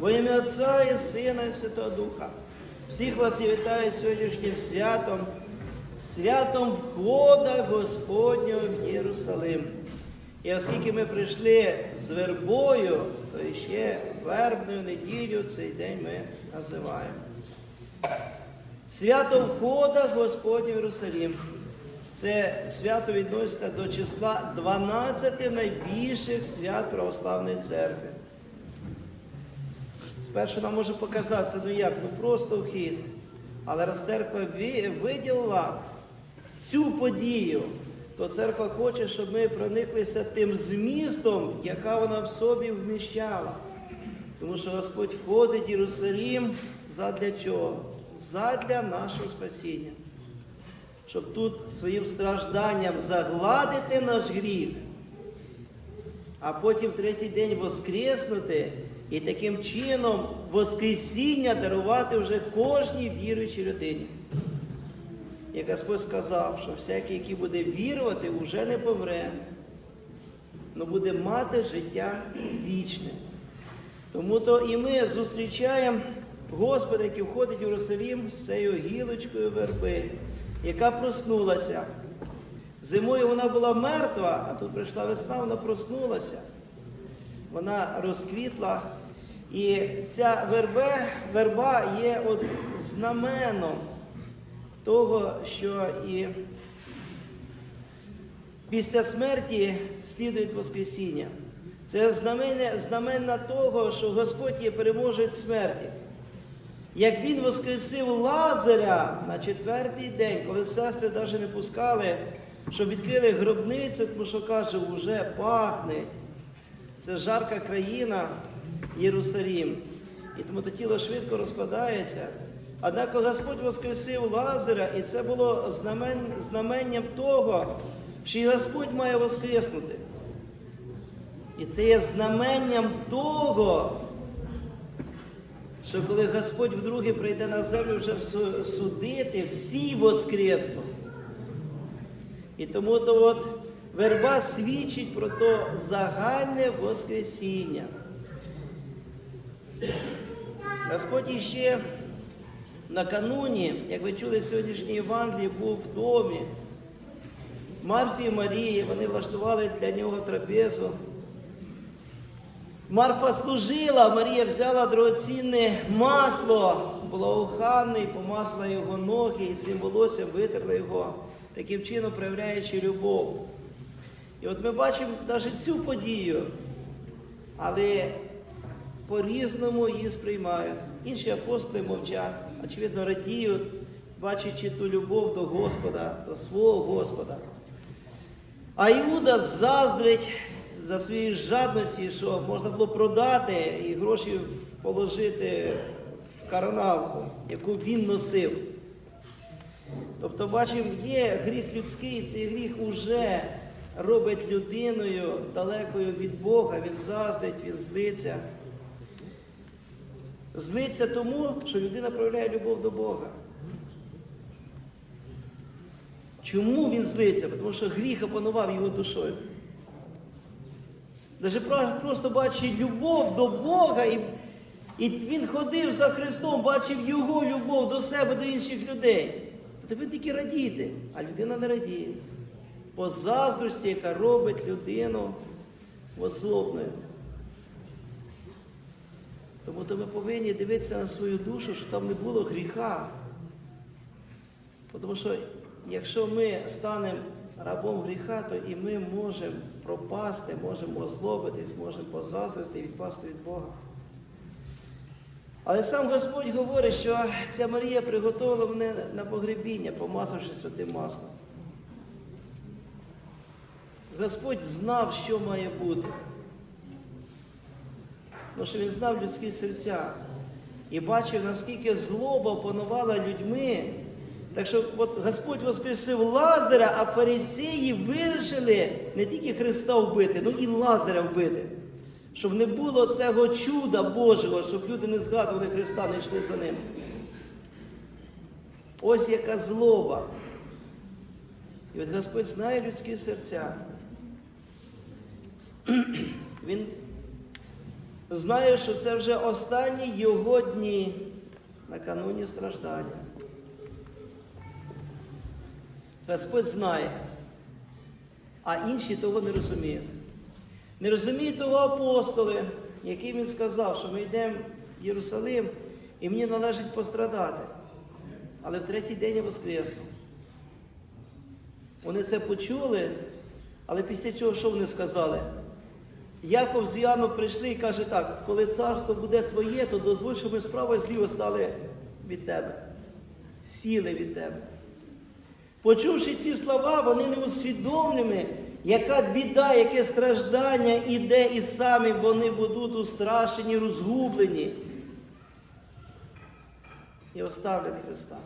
Во ім'я Отця і Сина і Святого Духа. Всіх вас я вітаю сьогоднішнім святом, святом входа Господнього в Єрусалим. І оскільки ми прийшли з вербою, то ще вербною неділю цей день ми називаємо. Свято входа Господнього в Єрусалим. Це свято відноситься до числа 12 найбільших свят Православної церкви. Спершу нам може показатися, ну як, ну просто вхід. Але раз церква виділила цю подію, то церква хоче, щоб ми прониклися тим змістом, яка вона в собі вміщала. Тому що Господь входить в Єрусалім задля чого? Задля нашого спасіння. Щоб тут своїм стражданням загладити наш гріх, а потім в третій день воскреснути і таким чином Воскресіння дарувати вже кожній віруючій людині. Як Господь сказав, що всякий, який буде вірувати, вже не помре, але буде мати життя вічне. Тому то і ми зустрічаємо Господа, який входить в Єрусалім з цією гілочкою верби, яка проснулася. Зимою вона була мертва, а тут прийшла весна, вона проснулася. Вона розквітла. І ця вербе, верба є от знаменом того, що і після смерті слідує Воскресіння. Це знамення, знамення того, що Господь є переможець смерті. Як він воскресив Лазаря на четвертий день, коли сестри навіть не пускали, щоб відкрили гробницю, тому що каже, вже пахне. Це жарка країна Єрусалім. І тому то тіло швидко розпадається. Однак Господь воскресив Лазаря, і це було знамен, знаменням того, що і Господь має воскреснути. І це є знаменням того, що коли Господь вдруге прийде на землю вже судити, всі воскреснуть. І тому то от верба свідчить про то загальне Воскресіння. Господь іще накануні, як ви чули сьогоднішній Євангелії, був в домі. Марфі і Марії, вони влаштували для нього трапезу. Марфа служила, Марія взяла дорогоцінне масло, благоуханне, і помасла його ноги, і цим волоссям витерла його, таким чином проявляючи любов. І от ми бачимо навіть цю подію, але по-різному її сприймають. Інші апостоли мовчать, очевидно, радіють, бачачи ту любов до Господа, до свого Господа. А Іуда заздрить за свої жадності, що можна було продати і гроші положити в карнавку, яку він носив. Тобто, бачимо, є гріх людський, цей гріх уже робить людиною далекою від Бога, він заздрить, він злиться. Злиться тому, що людина проявляє любов до Бога. Чому він злиться? Тому що гріх опанував його душою. Даже просто бачить любов до Бога, і, і він ходив за Христом, бачив Його любов до себе, до інших людей. То він тільки радіти, а людина не радіє. По заздрості, яка робить людину особною. Тому то ми повинні дивитися на свою душу, щоб там не було гріха. Тому що якщо ми станемо рабом гріха, то і ми можемо пропасти, можемо озлобитись, можемо позаздрити і відпасти від Бога. Але сам Господь говорить, що ця Марія приготувала мене на погребіння, помазавши святим маслом. Господь знав, що має бути. Тому що він знав людські серця і бачив, наскільки злоба панувала людьми. Так що от Господь воскресив Лазаря, а фарисеї вирішили не тільки Христа вбити, ну і Лазаря вбити. Щоб не було цього чуда Божого, щоб люди не згадували Христа, не йшли за ним. Ось яка злоба. І от Господь знає людські серця. Він знає, що це вже останні його дні накануні страждання. Господь знає, а інші того не розуміють. Не розуміють того апостоли, яким він сказав, що ми йдемо в Єрусалим і мені належить пострадати. Але в третій день я воскресну. Вони це почули, але після цього що вони сказали? Яков з Іоанном прийшли і каже так, коли царство буде твоє, то дозволь, щоб ми справа і зліва стали від тебе. Сіли від тебе. Почувши ці слова, вони не усвідомлені, яка біда, яке страждання іде, і самі вони будуть устрашені, розгублені. І оставлять Христа.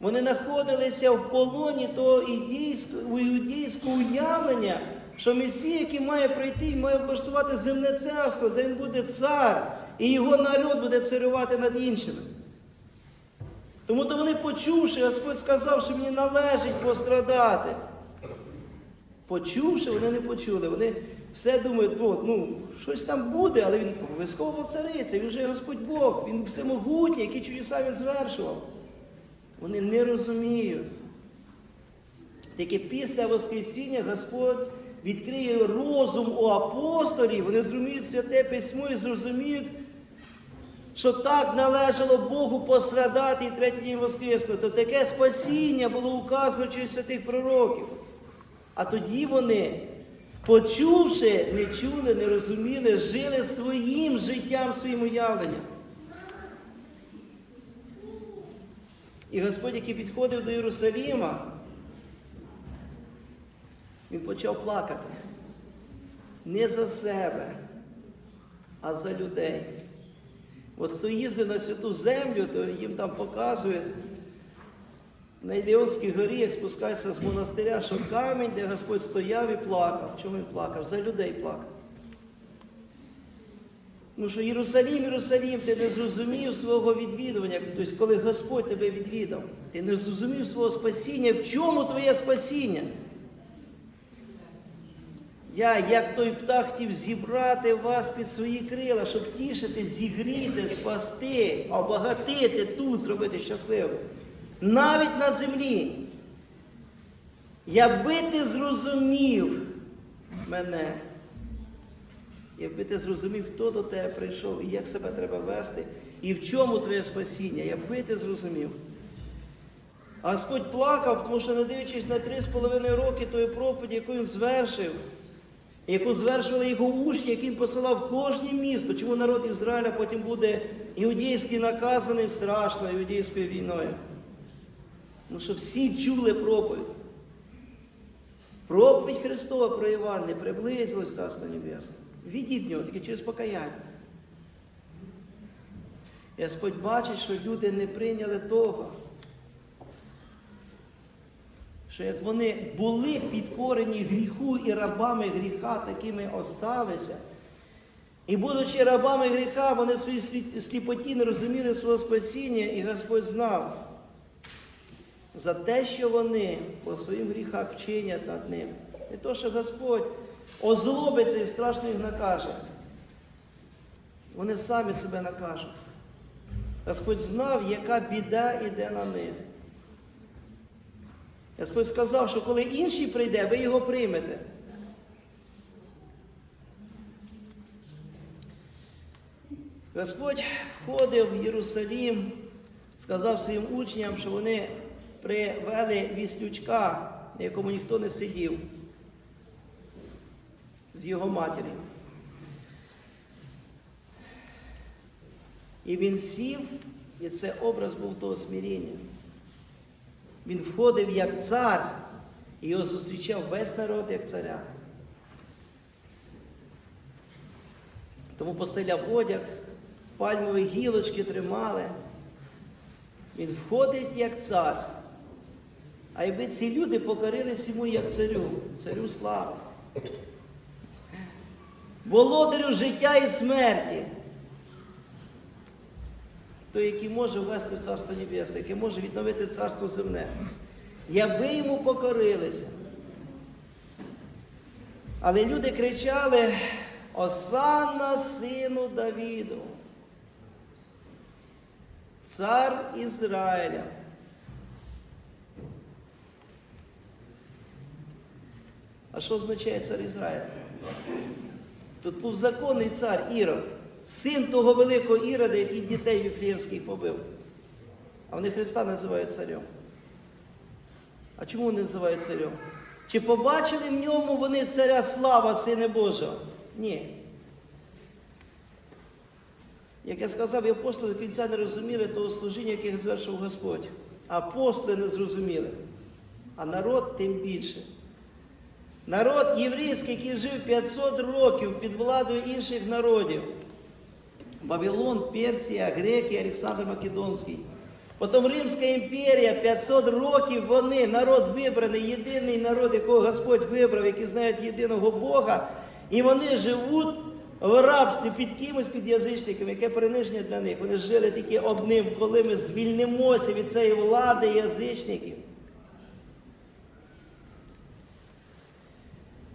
Вони знаходилися в полоні того ідейського, іудейського уявлення, що Месія, який має прийти і має влаштувати земне царство, де він буде цар, і його народ буде царювати над іншими. Тому то вони почувши, Господь сказав, що мені належить пострадати. Почувши, вони не почули. Вони все думають, от, ну, щось там буде, але він обов'язково цариця, він же Господь Бог, він всемогутній, які чудеса він звершував. Вони не розуміють. Тільки після Воскресіння Господь відкриє розум у апостолів, вони зрозуміють святе письмо і зрозуміють, що так належало Богу пострадати і третій день воскреснути. Таке спасіння було указано через святих пророків. А тоді вони, почувши, не чули, не розуміли, жили своїм життям, своїм уявленням. І Господь, який підходив до Єрусаліма, він почав плакати. Не за себе, а за людей. От хто їздив на святу землю, то їм там показують на Іліонській горі, як спускається з монастиря, що камінь, де Господь стояв і плакав. Чому він плакав? За людей плакав. Ну що Єрусалім, Єрусалім, ти не зрозумів свого відвідування. Тобто, коли Господь тебе відвідав, ти не зрозумів свого спасіння. В чому твоє спасіння? Я, як той птах, хотів зібрати вас під свої крила, щоб тішити, зігріти, спасти, обагатити тут, зробити щасливим. Навіть на землі. Якби ти зрозумів мене, якби ти зрозумів, хто до тебе прийшов і як себе треба вести, і в чому твоє спасіння, якби ти зрозумів. Господь плакав, тому що, не дивлячись на три з половиною роки тої проповіді, яку він звершив, яку звершували його учні, яким посилав кожне місто, чому народ Ізраїля потім буде іудейський наказаний страшно іудейською війною. Тому що всі чули проповідь. Проповідь Христова про Іван приблизилось Царство Небесне. Відіть нього, тільки через покаяння. Господь бачить, що люди не прийняли того, що як вони були підкорені гріху і рабами гріха, такими осталися. І будучи рабами гріха, вони в своїй сліпоті не розуміли свого спасіння, і Господь знав за те, що вони по своїм гріхах вчинять над ним. Не то, що Господь озлобиться і страшно їх накаже. Вони самі себе накажуть. Господь знав, яка біда йде на них. Господь сказав, що коли інший прийде, ви його приймете. Господь входив в Єрусалім, сказав своїм учням, що вони привели віслючка, на якому ніхто не сидів, з його матір'ю. І він сів, і це образ був того смиріння. Він входив як цар, і його зустрічав весь народ як царя. Тому постеляв одяг, пальмові гілочки тримали. Він входить як цар. А якби ці люди покорились йому як царю, царю слави, володарю життя і смерті, той, який може ввести в Царство Небесне, який може відновити царство земне. Якби йому покорилися. Але люди кричали, Осанна сину Давіду, цар Ізраїля. А що означає цар Ізраїля? Тут був законний цар Ірод, син того великого Ірода, який дітей Віфліємських побив. А вони Христа називають царем. А чому вони називають царем? Чи побачили в ньому вони царя слава Сина Божого? Ні. Як я сказав, і апостоли до кінця не розуміли того служіння, яке звершив Господь. Апостоли не зрозуміли. А народ тим більше. Народ єврейський, який жив 500 років під владою інших народів. Вавилон, Персія, Греки, Олександр Македонський. Потім Римська імперія, 500 років вони, народ вибраний, єдиний народ, якого Господь вибрав, який знають єдиного Бога. І вони живуть в рабстві під кимось, під язичником, яке приниження для них. Вони жили тільки одним, коли ми звільнимося від цієї влади язичників.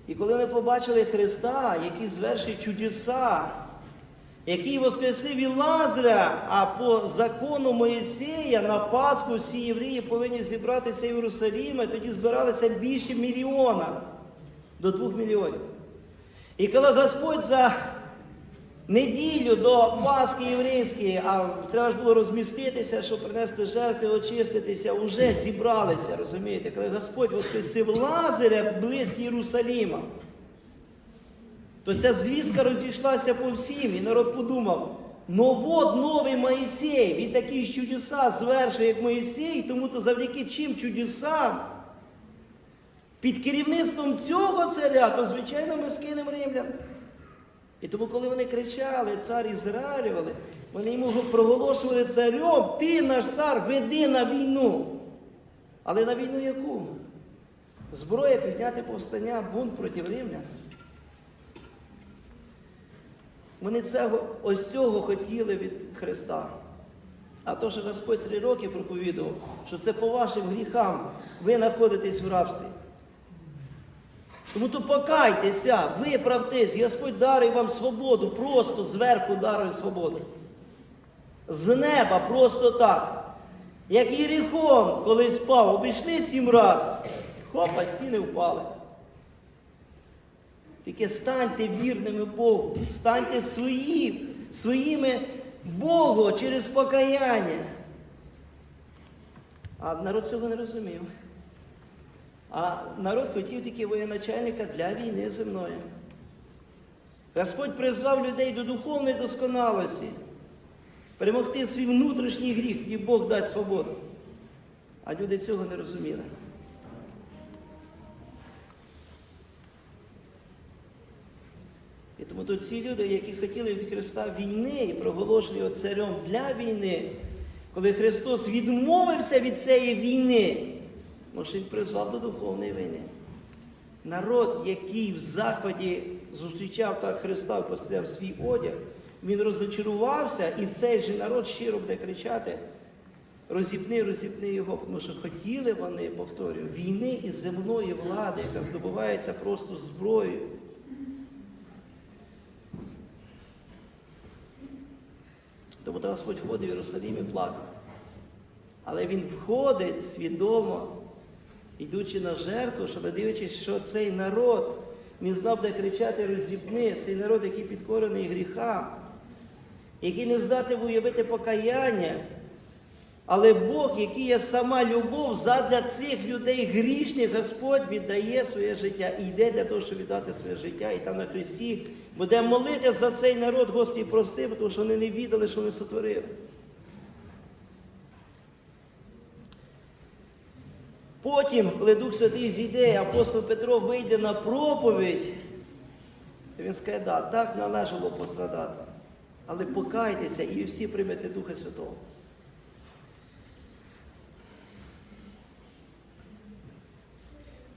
І коли ми побачили Христа, який звершує чудеса, який воскресив і Лазаря, а по закону Моїсея на Пасху всі євреї повинні зібратися в Єрусалімі, тоді збиралися більше мільйона до двох мільйонів. І коли Господь за неділю до Пасхи єврейської, а треба ж було розміститися, щоб принести жертви, очиститися, вже зібралися, розумієте, коли Господь воскресив Лазаря близько Єрусаліма, то ця звістка розійшлася по всім, і народ подумав, ну от новий Моїсей, він такі ж чудеса звершує, як Моїсей, тому то завдяки чим чудесам під керівництвом цього царя, то звичайно ми скинемо римлян. І тому, коли вони кричали, цар Ізраїлювали, вони йому проголошували царем, ти наш цар, веди на війну. Але на війну яку? Зброя підняти повстання, бунт проти римлян. Вони цього, ось цього хотіли від Христа. А то, що Господь три роки проповідував, що це по вашим гріхам ви знаходитесь в рабстві. Тому то покайтеся, виправтесь, Господь дарує вам свободу, просто зверху дарує свободу. З неба просто так. Як Єріхон, коли спав, обійшли сім раз, хопа, стіни впали. Тільки станьте вірними Богу, станьте свої, своїми Богу через покаяння. А народ цього не розумів. А народ хотів тільки воєначальника для війни земної. Господь призвав людей до духовної досконалості, перемогти свій внутрішній гріх, тоді Бог дасть свободу. А люди цього не розуміли. І тому тут ці люди, які хотіли від Христа війни і проголошували його царем для війни, коли Христос відмовився від цієї війни, що Він призвав до духовної війни. Народ, який в заході зустрічав так Христа і поставляв свій одяг, він розочарувався, і цей же народ щиро буде кричати: розіпни, розіпни його, тому що хотіли вони, повторюю, війни із земної влади, яка здобувається просто зброєю. Тому то Господь входить в Єрусалім і плакав. Але він входить свідомо, йдучи на жертву, що не дивлячись, що цей народ, він знав, де кричати розібни, цей народ, який підкорений гріхам, який не здатний уявити покаяння. Але Бог, який є сама любов, задля цих людей грішних, Господь віддає своє життя і йде для того, щоб віддати своє життя. І там на Христі буде молити за цей народ, Господі, прости, тому що вони не віддали, що вони сотворили. Потім, коли Дух Святий зійде, апостол Петро вийде на проповідь, він скаже, да, так належало пострадати. Але покайтеся і всі приймете Духа Святого.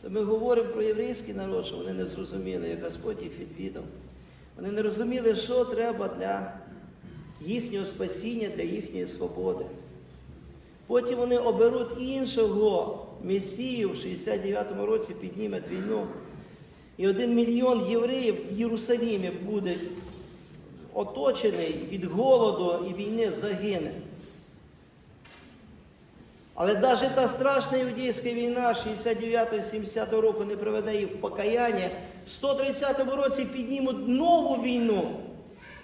Це ми говоримо про єврейський народ, що вони не зрозуміли, як Господь їх відвідав. Вони не розуміли, що треба для їхнього спасіння, для їхньої свободи. Потім вони оберуть іншого Месію в 69-му році підніме війну. І один мільйон євреїв в Єрусалімі буде оточений від голоду і війни загине. Але навіть та страшна іудейська війна 69-70 року не приведе їх в покаяння. В 130 році піднімуть нову війну.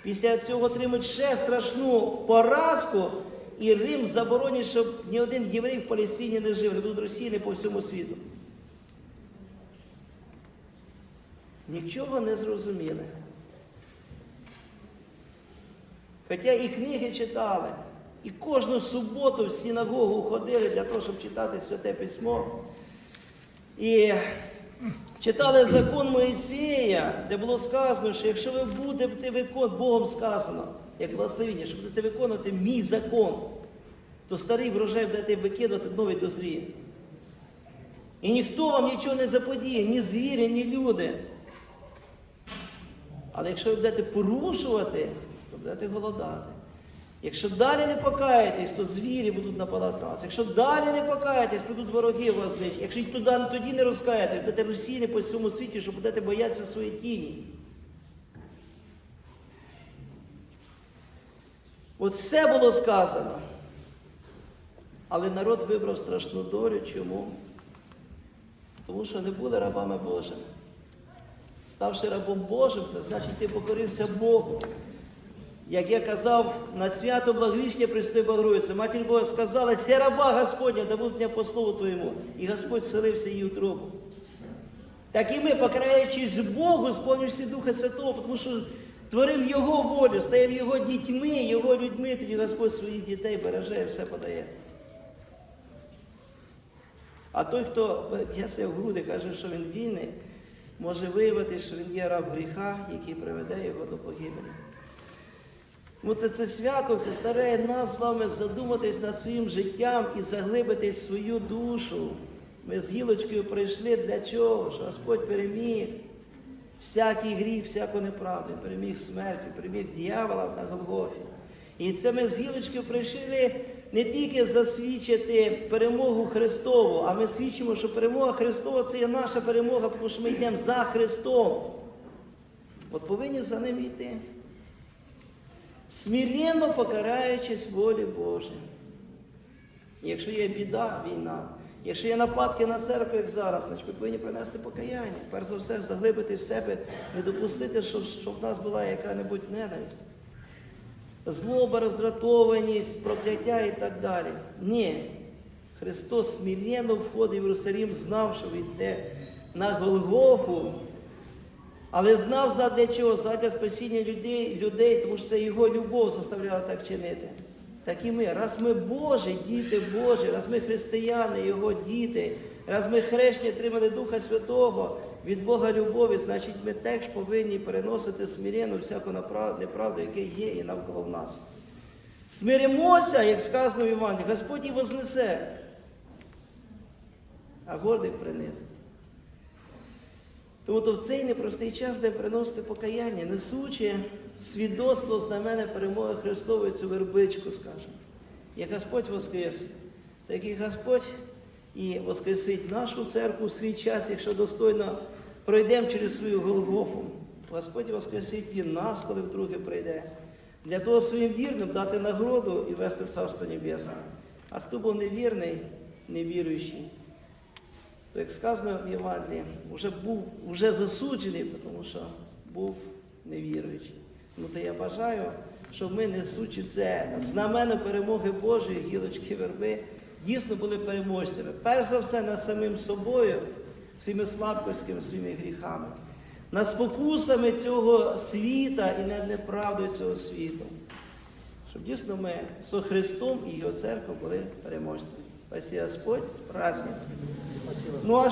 Після цього отримають ще страшну поразку, і Рим заборонить, щоб ні один єврей в Палестині не жив, не будуть розсіяні по всьому світу. Нічого не зрозуміли. Хоча і книги читали, і кожну суботу в синагогу ходили для того, щоб читати Святе Письмо. І читали закон Моїсея, де було сказано, що якщо ви будете виконувати, Богом сказано, як благословіння, що будете виконувати мій закон, то старий врожай будете викидувати, новий дозріє. І ніхто вам нічого не заподіє, ні звірі, ні люди. Але якщо ви будете порушувати, то будете голодати. Якщо далі не покаєтесь, то звірі будуть нападати на вас. Якщо далі не покаєтесь, прийдуть вороги вас знищать. Якщо й туди, тоді не розкаєтесь, будете розсіяні по всьому світі, що будете боятися своєї тіні. От все було сказано. Але народ вибрав страшну долю. Чому? Тому що не були рабами Божими. Ставши рабом Божим, це значить ти покорився Богу. Як я казав, на свято благовіщення Престой Богородиці, Матір Бога сказала, ся раба Господня, да мене по слову Твоєму. І Господь вселився її в трубу. Так і ми, покараючись Богу, сповнюємося Духа Святого, тому що творимо Його волю, стаємо Його дітьми, Його людьми, тоді Господь своїх дітей береже і все подає. А той, хто п'ясе в груди, каже, що він вільний, може виявити, що він є раб гріха, який приведе його до погибелі. Ну, це, це свято, старає нас з вами задуматись над своїм життям і заглибитись в свою душу. Ми з гілочкою прийшли для чого? Що Господь переміг всякий гріх, всяку неправду, переміг смерть, переміг дьявола на Голгофі. І це ми з гілочкою прийшли не тільки засвідчити перемогу Христову, а ми свідчимо, що перемога Христова це є наша перемога, тому що ми йдемо за Христом. От повинні за ним йти смиренно покараючись волі Божій. Якщо є біда, війна, якщо є нападки на церкву, як зараз, значить ми повинні принести покаяння. Перш за все, заглибити в себе, не допустити, щоб, щоб в нас була яка-небудь ненависть. Злоба, роздратованість, прокляття і так далі. Ні. Христос смиренно входив в Єрусалим, знав, що він йде на Голгофу, але знав задля чого? Задля спасіння людей, людей, тому що це його любов заставляла так чинити. Так і ми, раз ми Божі, діти Божі, раз ми християни, Його діти, раз ми хрещені отримали Духа Святого від Бога любові, значить ми теж повинні переносити смиренно всяку неправду, яка є і навколо в нас. Смиримося, як сказано в Івані, Господь і вознесе, а гордих принизить. Тому то в цей непростий час буде приносити покаяння, несучи свідоцтво знамена перемоги Христової цю вербичку, скажемо. Як Господь воскрес, так і Господь і воскресить нашу церкву в свій час, якщо достойно пройдемо через свою Голгофу. Господь воскресить і нас, коли вдруге прийде, для того своїм вірним дати нагороду і вести в Царство Небесне. А хто був невірний, невіруючий, то як сказано в Євангелії, вже був вже засуджений, тому що був невіруючий. Ну то я бажаю, щоб ми, несучи це знамено перемоги Божої, гілочки верби, дійсно були переможцями. Перш за все над самим собою, своїми слабкостями, своїми гріхами, над спокусами цього світа і над неправдою цього світу. Щоб дійсно ми з Христом і Його церквою були переможцями. Спасибо Господь, з праздником. Ну, а